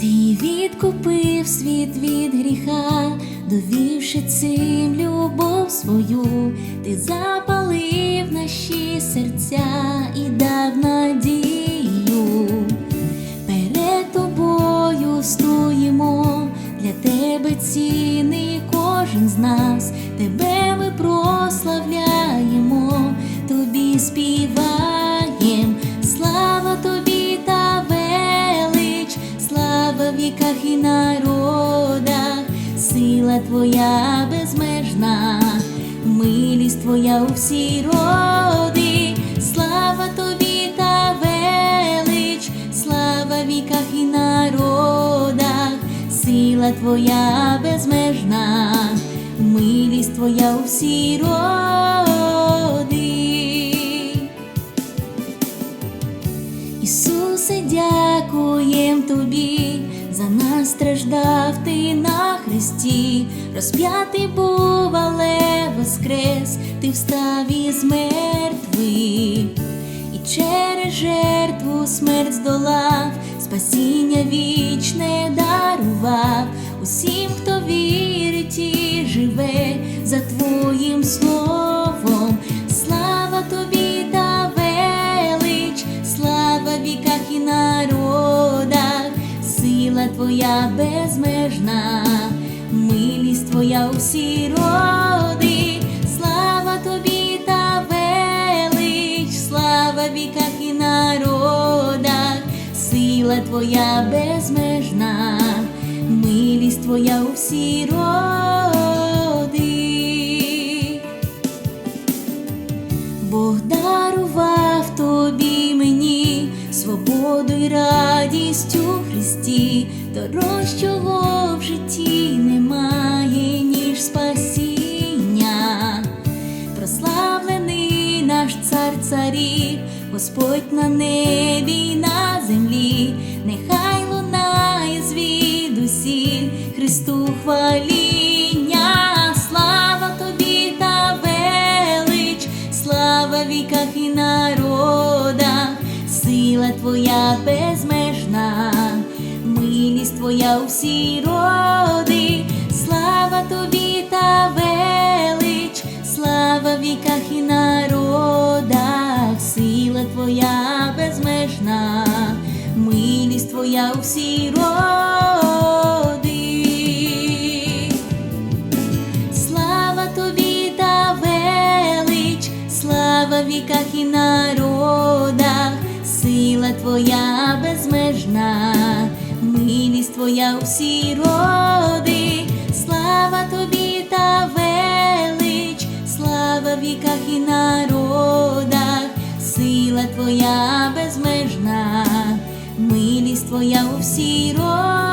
Ти відкупив світ від гріха, довівши цим любов свою, ти запалив наші серця і дав надію. Народах, сила твоя безмежна, милість твоя у всі роди, слава тобі та велич, слава віках і народах, сила твоя безмежна, милість твоя у всі роди. Ісусе, дякуєм тобі, за нас страждав ти на хресті, розп'ятий був, але воскрес, ти встав із мертвих, і через жертву смерть здолав, спасіння вічне дарував. Усім, сила твоя безмежна, милість твоя у всі роди, слава тобі та велич, слава віках і народах, сила твоя безмежна, милість твоя у всі роди. Дорожчого в житті немає, ніж спасіння. Прославлений наш цар царів, Господь на небі й на землі, нехай лунає звідусіль Христу хваління, слава тобі та велич, слава віках і народах, сила твоя безмежна, твоя у всі роди, слава тобі та велич, слава в віках і народах, сила твоя безмежна, милість твоя у всі роди. Твоя у всі роди, слава тобі та велич, слава в віках і народах, сила твоя безмежна, милість твоя у всі роди.